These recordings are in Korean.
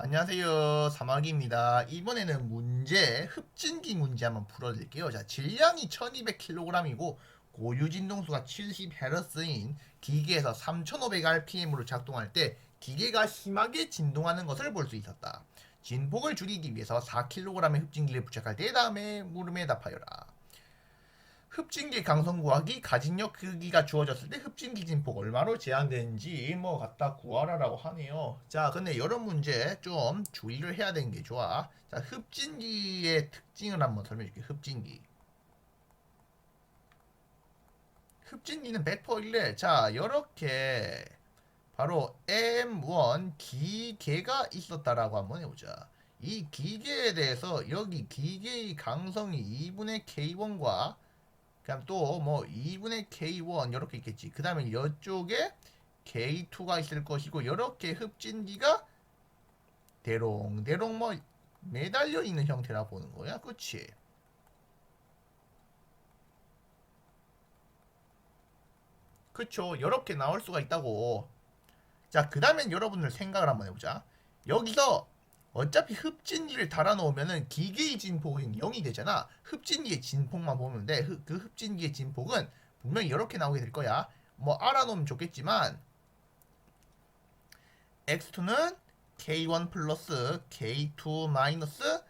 안녕하세요. 사막입니다. 이번에는 문제, 흡진기 문제 한번 풀어드릴게요. 자, 질량이 1200kg이고 고유 진동수가 70Hz인 기계에서 3500rpm으로 작동할 때 기계가 심하게 진동하는 것을 볼 수 있었다. 진폭을 줄이기 위해서 4kg의 흡진기를 부착할 때 다음에 물음에 답하여라. 흡진기 강성 구하기 가진력 크기가 주어졌을 때 흡진기 진폭 얼마로 제한되는지 뭐 갖다 구하라라고 하네요. 자, 근데 이런 문제 좀 주의를 해야 되는 게 좋아. 자, 흡진기의 특징을 한번 설명해 줄게. 흡진기. 흡진기는 100%일래. 자, 이렇게 바로 M1 기계가 있었다라고 한번 해보자. 이 기계에 대해서 여기 기계의 강성이 2분의 K1과 그냥 또뭐 2분의 K1 이렇게 있겠지. 그 다음에 이쪽에 K2가 있을 것이고 이렇게 흡진기가 대롱대롱 뭐 매달려 있는 형태라 보는 거야. 그치? 그쵸. 이렇게 나올 수가 있다고. 자, 그 다음엔 여러분들 생각을 한번 해보자. 여기서 어차피 흡진기를 달아놓으면은 기계의 진폭은 0이 되잖아. 흡진기의 진폭만 보면 돼. 흡- 그 흡진기의 진폭은 분명히 이렇게 나오게 될 거야. 뭐 알아놓으면 좋겠지만 x2는 k1 플러스 k2 마이너스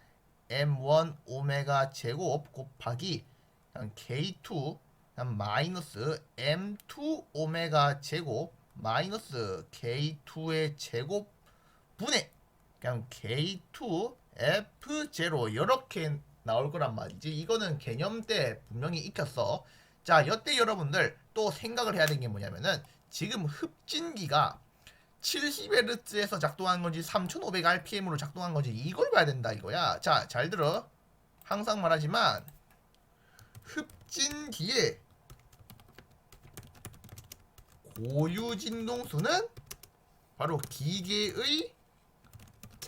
m1 오메가 제곱 곱하기 그냥 k2 그냥 마이너스 m2 오메가 제곱 마이너스 k2의 제곱 분의 그냥 K2 F0 이렇게 나올 거란 말이지. 이거는 개념 때 분명히 익혔어. 자, 여태 여러분들 또 생각을 해야 되는 게 뭐냐면은 지금 흡진기가 70Hz에서 작동한 건지 3500rpm으로 작동한 건지 이걸 봐야 된다 이거야. 자, 잘 들어. 항상 말하지만 흡진기의 고유 진동수는 바로 기계의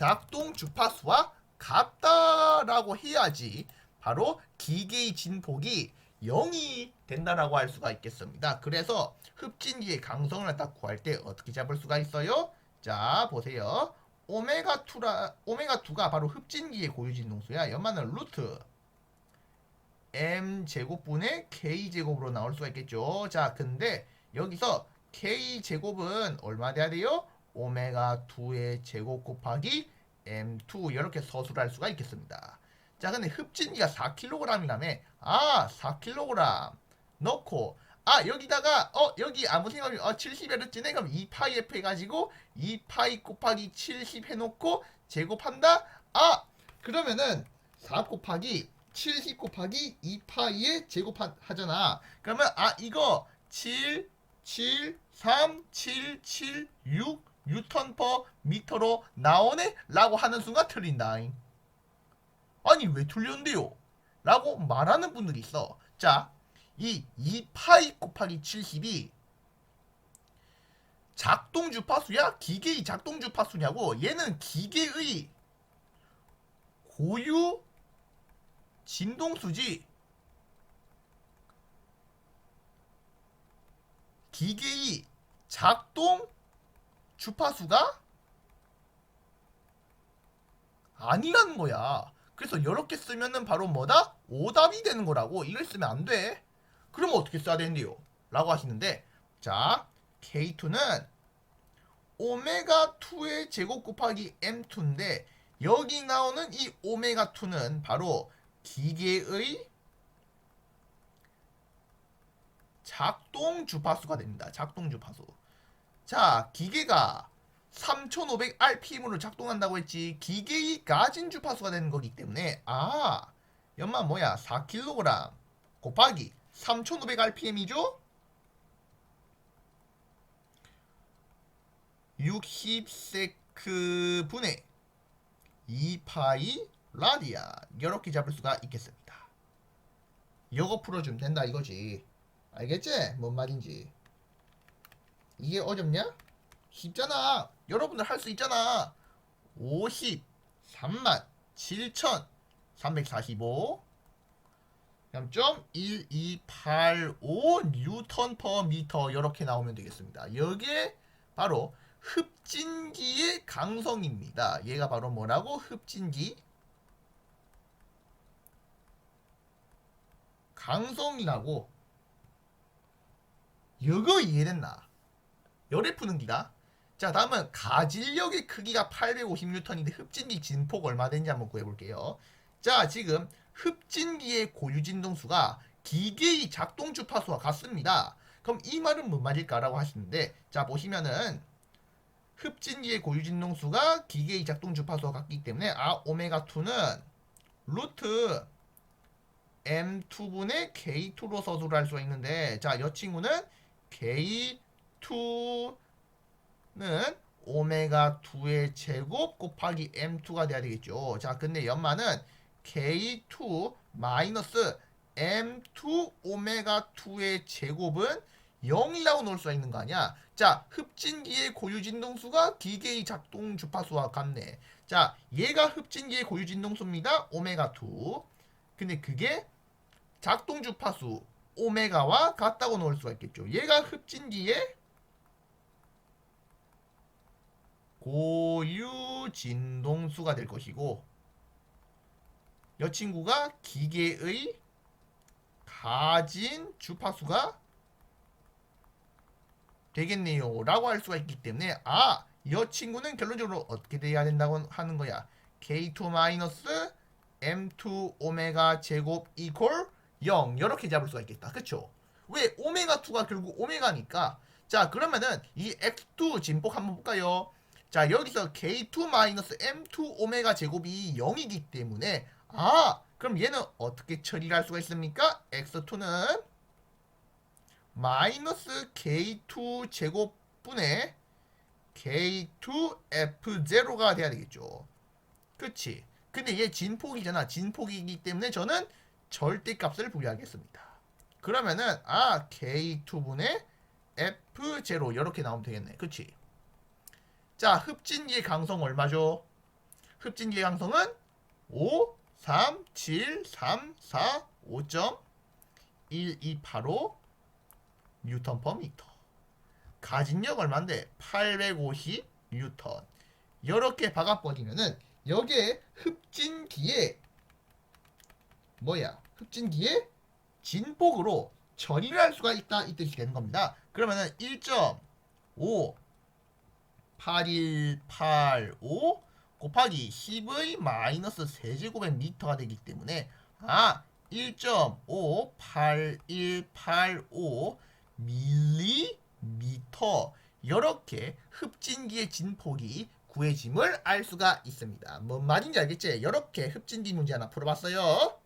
작동 주파수와 같다라고 해야지 바로 기계의 진폭이 0이 된다라고 할 수가 있겠습니다. 그래서 흡진기의 강성을 딱 구할 때 어떻게 잡을 수가 있어요? 자, 보세요. 오메가 2라 오메가 2가 바로 흡진기의 고유 진동수야. 연마는 루트 m 제곱분의 k 제곱으로 나올 수가 있겠죠. 자, 근데 여기서 k 제곱은 얼마 돼야 돼요? 오메가 2의 제곱 곱하기 m2 이렇게 서술할 수가 있겠습니다. 자, 근데 흡진기가 4kg이라며. 아, 4kg 넣고 아, 여기다가 어, 여기 아무 생각 없이 어, 70Hz네 그럼 2파이 F 해 가지고 2파이 곱하기 70 해 놓고 제곱한다. 아, 그러면은 4 곱하기 70 곱하기 2파이에 제곱하잖아. 그러면 아, 이거 7 7 3 7 7 6 뉴턴 퍼 미터로 나오네? 라고 하는 순간 틀린다. 아니 왜 틀렸는데요? 라고 말하는 분들이 있어. 자, 이 2파이 곱하기 70이 작동 주파수야? 기계의 작동 주파수냐고? 얘는 기계의 고유 진동수지. 기계의 작동 주파수가 아니라는 거야. 그래서 이렇게 쓰면은 바로 뭐다? 오답이 되는 거라고. 이걸 쓰면 안 돼. 그러면 어떻게 써야 되는데요? 라고 하시는데, 자, K2는 오메가 2의 제곱 곱하기 M2인데, 여기 나오는 이 오메가 2는 바로 기계의 작동 주파수가 됩니다. 작동 주파수. 자, 기계가 3500rpm으로 작동한다고 했지. 기계의 가진 주파수가 되는 거기 때문에 아, 연마 뭐야? 4kg 곱하기 3500rpm이죠? 60세크 분의 2파이 라디안 이렇게 잡을 수가 있겠습니다. 이거 풀어주면 된다 이거지. 알겠지? 뭔 말인지. 이게 어렵냐? 쉽잖아. 여러분들 할 수 있잖아. 53만 7,345 그럼 1285 뉴턴 퍼 미터 이렇게 나오면 되겠습니다. 여기에 바로 흡진기의 강성입니다. 얘가 바로 뭐라고? 흡진기 강성이라고 이거 이해됐나? 열에 푸는 기가? 자 다음은 가질력의 크기가 850N인데 흡진기 진폭 얼마 되는지 한번 구해볼게요. 자 지금 흡진기의 고유진동수가 기계의 작동 주파수와 같습니다. 그럼 이 말은 뭔 말일까라고 하시는데 자 보시면은 흡진기의 고유진동수가 기계의 작동 주파수와 같기 때문에 아 오메가2는 루트 M2분의 K2로 서술을 할 수가 있는데 자, 이 친구는 K2는 오메가 2의 제곱 곱하기 M2가 돼야 되겠죠. 자, 근데 연마는 K2 마이너스 M2 오메가 2의 제곱은 0이라고 놓을 수가 있는 거 아니야? 자, 흡진기의 고유 진동수가 기계의 작동 주파수와 같네. 자, 얘가 흡진기의 고유 진동수입니다. 오메가 2. 근데 그게 작동 주파수 오메가와 같다고 놓을 수가 있겠죠. 얘가 흡진기의 고유 진동수가 될 것이고 이 친구가 기계의 가진 주파수가 되겠네요. 라고 할 수가 있기 때문에 아, 이 친구는 결론적으로 어떻게 돼야 된다고 하는 거야. K2 M2 오메가 제곱 이퀄 0 이렇게 잡을 수가 있겠다. 그쵸? 왜 오메가 2가 결국 오메가니까 자 그러면은 이 x2 진폭 한번 볼까요? 자 여기서 k2 m2 오메가 제곱이 0이기 때문에 아 그럼 얘는 어떻게 처리를 할 수가 있습니까? x2는 마이너스 k2 제곱분의 k2f0가 돼야 되겠죠. 그치? 근데 얘 진폭이잖아. 진폭이기 때문에 저는 절대값을 부여하겠습니다. 그러면은 아 K2분의 F0 이렇게 나오면 되겠네. 그치? 자 흡진기의 강성 얼마죠? 흡진기의 강성은 5, 3, 7, 3, 4, 5.1285 뉴턴 퍼 미터. 가진력 얼마인데? 850 뉴턴. 이렇게 박아버리면은 여기에 흡진기에 뭐야? 흡진기에 진폭으로 처리를 할 수가 있다 이 뜻이 되는 겁니다. 그러면은 1.5 8185 곱하기 10의 마이너스 세제곱의 미터가 되기 때문에 아 1.5 8185 밀리미터 이렇게 흡진기의 진폭이 구해짐을 알 수가 있습니다. 뭔 말인지 알겠지? 이렇게 흡진기 문제 하나 풀어봤어요.